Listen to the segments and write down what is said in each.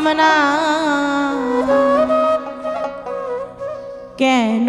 পারলাম না কেন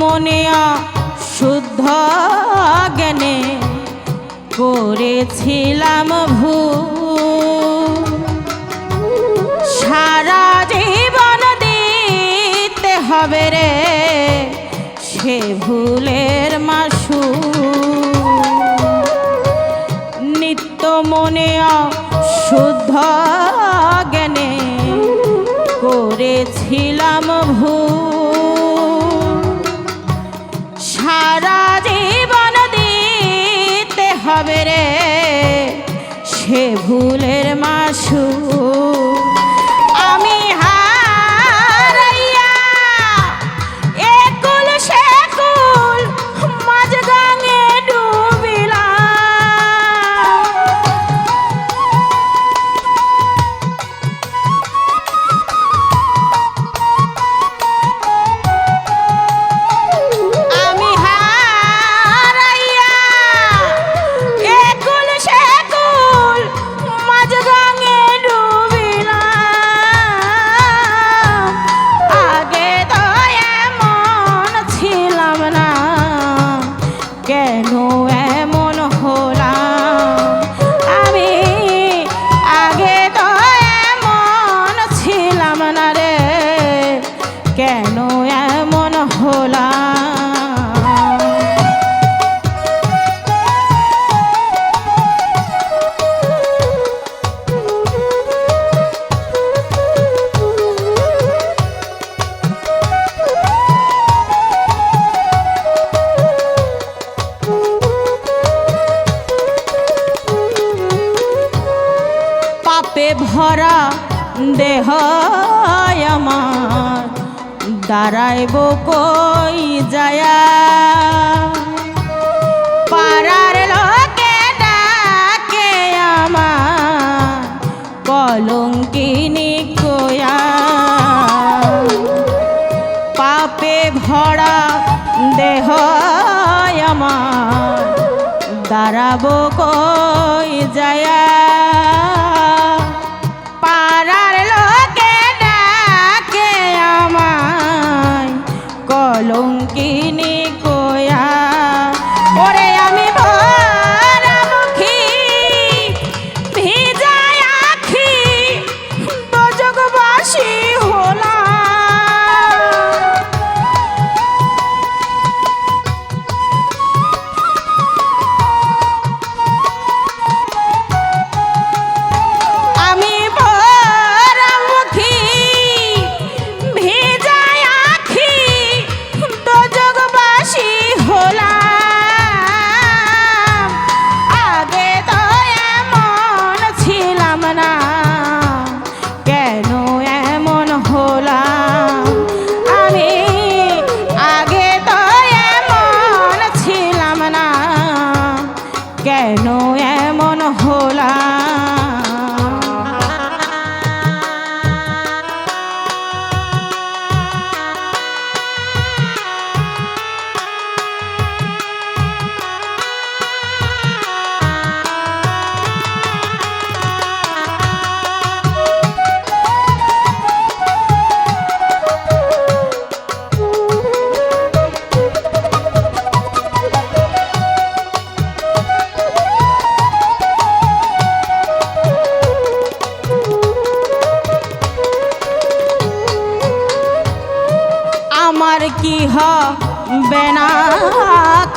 মনেয়া শুদ্ধ জ্ঞানে করেছিলাম ভূ সারা জীবন দিতে হবে রে সে ভুলের মাসু নিত্য মনে শুদ্ধ too পাপে ভরা দেহ আমার। দাঁড়াইব কই যায়া? পাড়ার লোকে ডাকে আমার, কলঙ্কিনী কোয়া। পাপে ভরা দেহ আমার, দাঁড়াবো কই যায়া?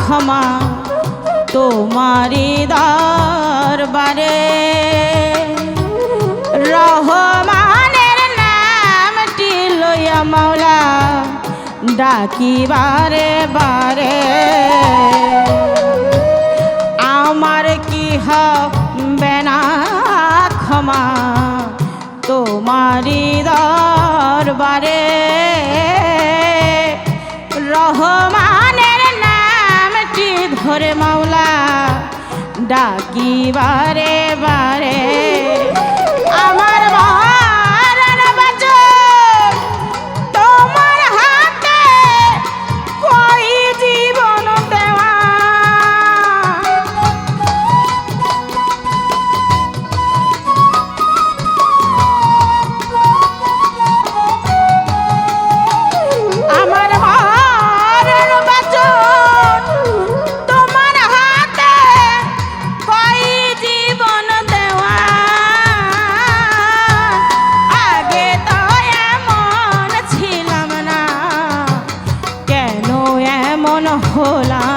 ক্ষমা তোমারি দরবারে। রহমানের নামটি লইয়া মৌলা ডাকি বারে। বারে আমার কি হবে না ক্ষমা তোমারি দরবারে? ডাকিবারে বা no hola.